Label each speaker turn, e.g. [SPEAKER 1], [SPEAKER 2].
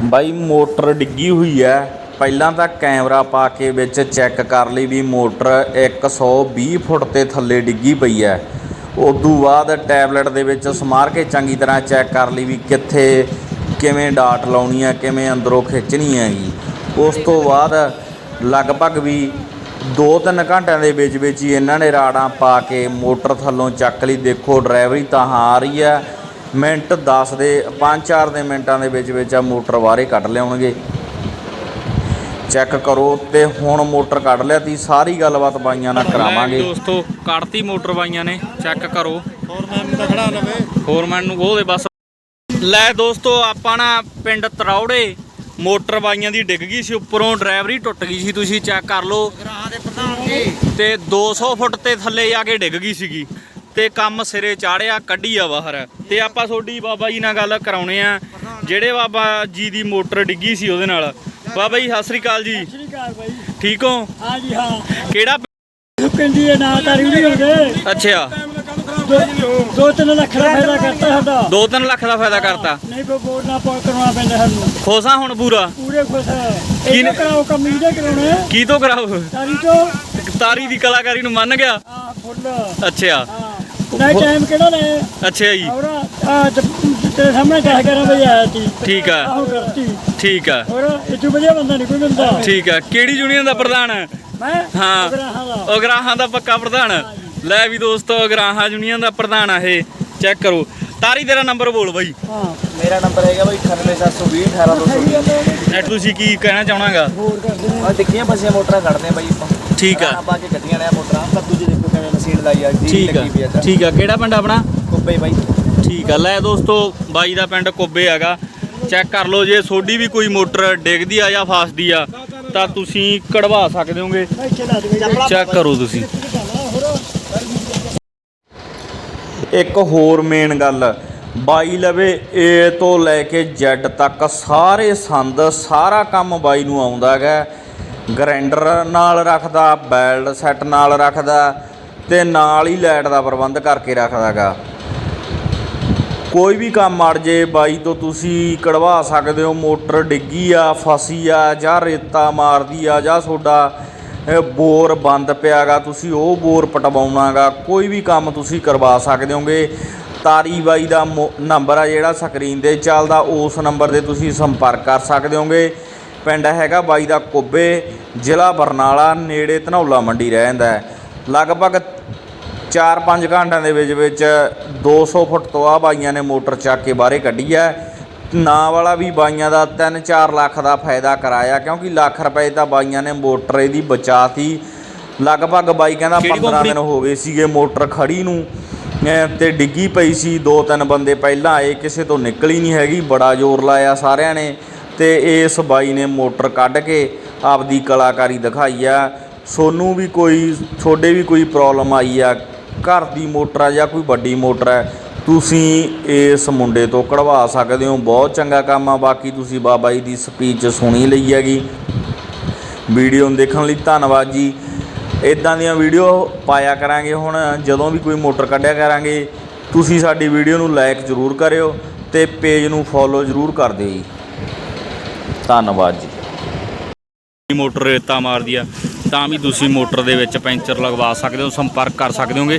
[SPEAKER 1] ਬਾਈ, motor ਡਿੱਗੀ ਹੋਈ ਹੈ ਪਹਿਲਾਂ ਤਾਂ ਕੈਮਰਾ ਪਾ ਕੇ ਵਿੱਚ ਚੈੱਕ ਕਰ ਲਈ ਵੀ ਮੋਟਰ 120 ਫੁੱਟ ਤੇ ਥੱਲੇ ਡਿੱਗੀ ਪਈ ਹੈ ਉਦੋਂ ਬਾਅਦ ਟੈਬਲੇਟ ਦੇ ਵਿੱਚ ਸਮਾਰ ਕੇ ਚੰਗੀ ਤਰ੍ਹਾਂ ਚੈੱਕ ਕਰ ਲਈ ਵੀ ਕਿੱਥੇ, ਕਿਵੇਂ ਡਾਟ ਲਾਉਣੀ ਹੈ ਕਿਵੇਂ ਅੰਦਰੋਂ ਖਿੱਚਣੀ ਹੈਗੀ। ਉਸ ਤੋਂ ਬਾਅਦ ਲਗਭਗ ਵੀ 2-3 ਘੰਟਿਆਂ ਦੇ ਵਿੱਚ ਵਿੱਚ ਹੀ ਇਹਨਾਂ ਨੇ ਰਾੜਾਂ ਪਾ ਕੇ ਮੋਟਰ ਥੱਲੋਂ ਚੱਕ ਲਈ। ਦੇਖੋ, ਡਰਾਈਵਰੀ ਤਾਂ ਆ ਰਹੀ ਹੈ ਮਿੰਟ 10 ਦੇ 5-4 ਦੇ ਮਿੰਟਾਂ ਦੇ ਵਿੱਚ ਵਿੱਚ ਆ ਮੋਟਰ ਬਾਹਰੇ ਕੱਢ ਲਿਆਉਣਗੇ। ਚੈੱਕ ਕਰੋ ਤੇ ਹੁਣ ਮੋਟਰ ਕੱਢ ਲਿਆ ਤੀ ਸਾਰੀ ਗੱਲਬਾਤ ਬਾਈਆਂ ਨਾਲ ਕਰਾਵਾਂਗੇ।
[SPEAKER 2] ਦੋਸਤੋ ਕੱਢਤੀ ਮੋਟਰ ਬਾਈਆਂ ਨੇ ਚੈੱਕ ਕਰੋ।
[SPEAKER 3] ਫੋਰਮੈਨ ਨੂੰ ਤਾਂ ਖੜਾ ਲਵੇ
[SPEAKER 2] ਫੋਰਮੈਨ ਨੂੰ ਉਹਦੇ ਬਸ। ਲੈ ਦੋਸਤੋ ਆਪਾਂ ਨਾ ਪਿੰਡ ਤਰੌੜੇ ਮੋਟਰ ਬਾਈਆਂ ਦੀ ਡਿੱਗ ਗਈ ਸੀ ਉੱਪਰੋਂ ਡਰਾਈਵਰੀ ਟੁੱਟ ਗਈ ਸੀ ਤੁਸੀਂ ਚੈੱਕ ਕਰ ਲਓ।
[SPEAKER 3] ਗਰਾਹਾਂ ਦੇ ਪ੍ਰਧਾਨ ਜੀ।
[SPEAKER 2] ਤੇ 200 ਫੁੱਟ ਤੇ ਥੱਲੇ ਜਾ ਕੇ ਡਿੱਗ ਗਈ ਸੀਗੀ। ਤੇ ਕੰਮ ਸਿਰੇ ਚਾੜਿਆ ਕੱਢੀ ਆ ਬਾਹਰ। ਤੇ ਆਪਾਂ ਤੁਹਾਡੀ ਬਾਬਾ ਜੀ ਨਾਲ ਗੱਲ ਕਰਾਉਣੇ ਆ। ਜਿਹੜੇ ਬਾਬਾ ਜੀ ਦੀ ਮੋਟਰ ਡਿੱਗੀ ਸੀ ਉਹਦੇ ਨਾਲ। ਬਾਬਾ ਜੀ ਸਤਿ ਸ੍ਰੀ ਅਕਾਲ ਜੀ।
[SPEAKER 4] ਸ੍ਰੀ ਅਕਾਲ ਬਾਈ।
[SPEAKER 2] ਠੀਕ ਹੋ?
[SPEAKER 4] ਹਾਂ ਜੀ ਹਾਂ।
[SPEAKER 2] ਕਿਹੜਾ
[SPEAKER 4] ਪਿੰਡੀ ਦੇ ਨਾਂ ਕਰੀ ਨਹੀਂ ਹੋ ਗਏ
[SPEAKER 2] ਅੱਛਾ
[SPEAKER 4] ਦੋ ਤਿੰਨ ਲੱਖ ਦਾ ਫਾਇਦਾ ਕਰਤਾ ਸਾਡਾ।
[SPEAKER 2] 2-3 ਲੱਖ ਦਾ ਫਾਇਦਾ ਕਰਤਾ।
[SPEAKER 4] ਨਹੀਂ ਕੋ ਬੋਲ ਨਾ ਪਾ ਕਰਵਾ ਪੈਂਦਾ ਸਾਨੂੰ।
[SPEAKER 2] ਖੋਸਾ ਹੁਣ ਪੂਰਾ?
[SPEAKER 4] ਪੂਰੇ ਖੁਸ਼ ਹੈ
[SPEAKER 2] ਕੀ
[SPEAKER 4] ਕਰਾਓ ਕੰਮ ਇਹਦੇ ਕਰਾਉਣੇ
[SPEAKER 2] ਕੀ ਤੋਂ ਕਰਾਓ?
[SPEAKER 4] ਸਾਰੀ ਤੋਂ।
[SPEAKER 2] ਤਾਰੀ ਦੀ ਕਲਾਕਾਰੀ ਨੂੰ ਮੰਨ ਗਿਆ?
[SPEAKER 4] ਆ ਫੁੱਲ।
[SPEAKER 2] ਅੱਛਾ।
[SPEAKER 4] ਨਹੀਂ ਟਾਈਮ ਕਿਹੜਾ ਲੈ?
[SPEAKER 2] ਅੱਛਾ ਜੀ।
[SPEAKER 4] ਔਰ ਆ ਤੇਰੇ ਸਾਹਮਣੇ 10 11 ਵਜੇ ਆਇਆ ਸੀ।
[SPEAKER 2] ਠੀਕ ਆ।
[SPEAKER 4] ਆਹੋ ਕਰਤੀ
[SPEAKER 2] ਠੀਕ ਆ।
[SPEAKER 4] ਔਰ ਇਹ ਤੋਂ ਵਧੀਆ ਬੰਦਾ ਨਹੀਂ ਕੋਈ ਮਿਲਦਾ।
[SPEAKER 2] ਠੀਕ ਆ। ਕਿਹੜੀ ਯੂਨੀਅਨ ਦਾ ਪ੍ਰਧਾਨ? ਹੈ
[SPEAKER 4] ਮੈਂ
[SPEAKER 2] ਹਾਂ।
[SPEAKER 4] ਗਰਾਹਾਂ ਦਾ।
[SPEAKER 2] ਉਗਰਾਹਾਂ ਦਾ ਪੱਕਾ ਪ੍ਰਧਾਨ। ਲੈ ਵੀ ਦੋਸਤੋ ਉਗਰਾਹਾਂ ਯੂਨੀਅਨ ਦਾ ਪ੍ਰਧਾਨ ਆ ਇਹ। ਚੈੱਕ ਕਰੋ। ਤਾਰੀ ਤੇਰਾ ਨੰਬਰ ਬੋਲ ਬਾਈ।
[SPEAKER 4] ਹਾਂ।
[SPEAKER 3] ਮੇਰਾ ਨੰਬਰ ਹੈਗਾ ਬਾਈ 98720 18220
[SPEAKER 2] ਐ ਤੁਸੀਂ ਕੀ ਕਹਿਣਾ ਚਾਹਣਾਗਾ?
[SPEAKER 4] ਹੋਰ ਕਰਦੇ ਨੇ।
[SPEAKER 3] ਆ ਦੇਖੀਆਂ ਫਸੀਆਂ ਮੋਟਰਾਂ ਕੱਢਦੇ ਆ ਬਾਈ ਆਪਾਂ।
[SPEAKER 2] ਠੀਕ ਆ।
[SPEAKER 3] ਗਰਾਹਾਂ ਪਾ ਕੇ ਕੱਢੀਆਂ ਨੇ ਮੋਟਰਾਂ। ਕਿਵੇਂ ਮਸ਼ੀਨ ਲਾਈ ਆ ਡੀ
[SPEAKER 2] ਠੀਕ ਆ
[SPEAKER 3] ਲੱਗੀ ਪਈ ਆ ਇੱਧਰ।
[SPEAKER 2] ਠੀਕ ਆ। ਕਿਹੜਾ ਪਿੰਡ ਆਪਣਾ?
[SPEAKER 3] ਕੁੱਬੇ ਬਾਈ।
[SPEAKER 2] ਠੀਕ ਆ ਲੈ ਦੋਸਤੋ ਬਾਈ ਦਾ ਪਿੰਡ ਕੋਬੇ ਹੈਗਾ। ਚੈੱਕ ਕਰ ਲਓ ਜੇ ਸੋਡੀ ਵੀ ਕੋਈ ਮੋਟਰ ਡਿੱਗਦੀ ਆ ਜਾਂ ਫਸਦੀ ਆ ਤਾਂ ਤੁਸੀਂ ਕਢਵਾ ਸਕਦੇ ਹੋਗੇ। ਚੈੱਕ ਕਰੋ ਤੁਸੀਂ।
[SPEAKER 1] ਇੱਕ ਹੋਰ ਮੇਨ ਗੱਲ ਬਾਈ ਲਵੇ ਏ ਤੋਂ ਲੈ ਕੇ Z ਤੱਕ ਸਾਰੇ ਸੰਦ ਸਾਰਾ ਕੰਮ ਬਾਈ ਨੂੰ ਆਉਂਦਾ ਹੈਗਾ। ਗ੍ਰਾਈਂਡਰ ਨਾਲ ਰੱਖਦਾ ਬੈਲਡ ਸੈੱਟ ਨਾਲ ਰੱਖਦਾ ਤੇ ਨਾਲ ਹੀ ਲਾਈਟ ਦਾ ਪ੍ਰਬੰਧ ਕਰਕੇ ਰੱਖਦਾ ਹੈਗਾ ਕੋਈ ਵੀ ਕੰਮ ਅੜ ਜੇ ਬਾਈ ਤੋਂ ਤੁਸੀਂ ਕਢਵਾ ਸਕਦੇ ਹੋ, ਮੋਟਰ ਡਿੱਗੀ ਆ, ਫਸੀ ਆ, ਜਾਂ ਰੇਤਾ ਮਾਰਦੀ ਆ, ਜਾਂ ਤੁਹਾਡਾ ਬੋਰ ਬੰਦ ਪਿਆਗਾ, ਤੁਸੀਂ ਉਹ ਬੋਰ ਪਟਵਾਉਣਾਗਾ, ਕੋਈ ਵੀ ਕੰਮ ਤੁਸੀਂ ਕਰਵਾ ਸਕਦੇ ਹੋਗੇ। ਤਾਰੀ ਬਾਈ ਦਾ ਮੋ- ਨੰਬਰ ਆ ਜਿਹੜਾ ਸਕਰੀਨ ਤੇ ਚੱਲਦਾ, ਉਸ ਨੰਬਰ ਤੇ ਤੁਸੀਂ ਸੰਪਰਕ ਕਰ ਸਕਦੇ ਹੋਗੇ। ਪਿੰਡ ਹੈਗਾ ਬਾਈ ਦਾ ਕੋਬੇ, ਜ਼ਿਲ੍ਹਾ ਬਰਨਾਲਾ, ਨੇੜੇ ਧਨੌਲਾ ਮੰਡੀ ਰਹਿ ਜਾਂਦਾ ਹੈ। ਲਗਭਗ 4-5 ਘੰਟਿਆਂ ਦੇ ਵਿੱਚ ਵਿੱਚ 200 ਫੁੱਟ ਤੋਂ ਆ ਬਾਈਆਂ ਨੇ ਮੋਟਰ ਚੱਕ ਕੇ ਬਾਹਰੇ ਕੱਢੀ ਹੈ। ਨਾਂ ਵਾਲਾ ਵੀ ਬਾਈਆਂ ਦਾ 3-4 ਲੱਖ ਦਾ ਫਾਇਦਾ ਕਰਾਇਆ ਕਿਉਂਕਿ ਲੱਖ ਰੁਪਏ ਤਾਂ ਬਾਈਆਂ ਨੇ ਮੋਟਰ ਇਹਦੀ ਬਚਾਤੀ। ਲਗਭਗ ਬਾਈ ਕਹਿੰਦਾ
[SPEAKER 2] ਕਿਹੜੀ
[SPEAKER 1] 15
[SPEAKER 2] company?
[SPEAKER 1] ਦਿਨ ਹੋ ਗਏ ਸੀਗੇ ਮੋਟਰ ਖੜੀ ਨੂੰ। ਤੇ ਡਿੱਗੀ ਪਈ ਸੀ ਦੋ ਤਿੰਨ ਬੰਦੇ ਪਹਿਲਾਂ ਆਏ ਕਿਸੇ ਤੋਂ ਨਿਕਲੀ ਨਹੀਂ ਹੈਗੀ ਬੜਾ ਜ਼ੋਰ ਲਾਇਆ ਸਾਰਿਆਂ ਨੇ। ਤੇ ਇਸ ਬਾਈ ਨੇ ਮੋਟਰ ਕੱਢ ਕੇ ਆਪਦੀ ਕਲਾਕਾਰੀ ਦਿਖਾਈ ਆ। ਸੋਨੂੰ ਵੀ ਕੋਈ, ਤੁਹਾਡੇ ਵੀ ਕੋਈ ਪ੍ਰੋਬਲਮ ਆਈ ਆ? ਘਰ ਦੀ ਮੋਟਰ ਆ ਜਾਂ ਕੋਈ ਵੱਡੀ ਮੋਟਰ ਹੈ ਤੁਸੀਂ ਇਸ ਮੁੰਡੇ ਤੋਂ ਕਢਵਾ ਸਕਦੇ ਹੋ। ਬਹੁਤ ਚੰਗਾ ਕੰਮ ਆ। ਬਾਕੀ ਤੁਸੀਂ ਬਾਬਾ ਜੀ ਦੀ ਸਪੀਚ ਸੁਣੀ ਲਈ ਹੈਗੀ। ਵੀਡੀਓ ਨੂੰ ਦੇਖਣ ਲਈ ਧੰਨਵਾਦ ਜੀ। ਇਦਾਂ ਦੀਆਂ ਵੀਡੀਓ ਪਾਇਆ ਕਰਾਂਗੇ ਹੁਣ। ਜਦੋਂ ਵੀ ਕੋਈ ਮੋਟਰ ਕੱਢਿਆ ਕਰਾਂਗੇ, ਤੁਸੀਂ ਸਾਡੀ ਵੀਡੀਓ ਨੂੰ ਲਾਈਕ ਜ਼ਰੂਰ ਕਰਿਓ ਤੇ ਪੇਜ ਨੂੰ ਫੋਲੋ ਜ਼ਰੂਰ ਕਰ ਦਿਓ ਜੀ। ਧੰਨਵਾਦ ਜੀ।
[SPEAKER 2] ਮੋਟਰ ਰੇਤਾ ਮਾਰਦੀ ਆ। ਤਾਂ ਵੀ ਤੁਸੀਂ ਮੋਟਰ ਦੇ ਵਿੱਚ ਪੈਂਚਰ ਲਗਵਾ ਸਕਦੇ ਹੋ ਸੰਪਰਕ ਕਰ ਸਕਦੇ ਹੋਗੇ।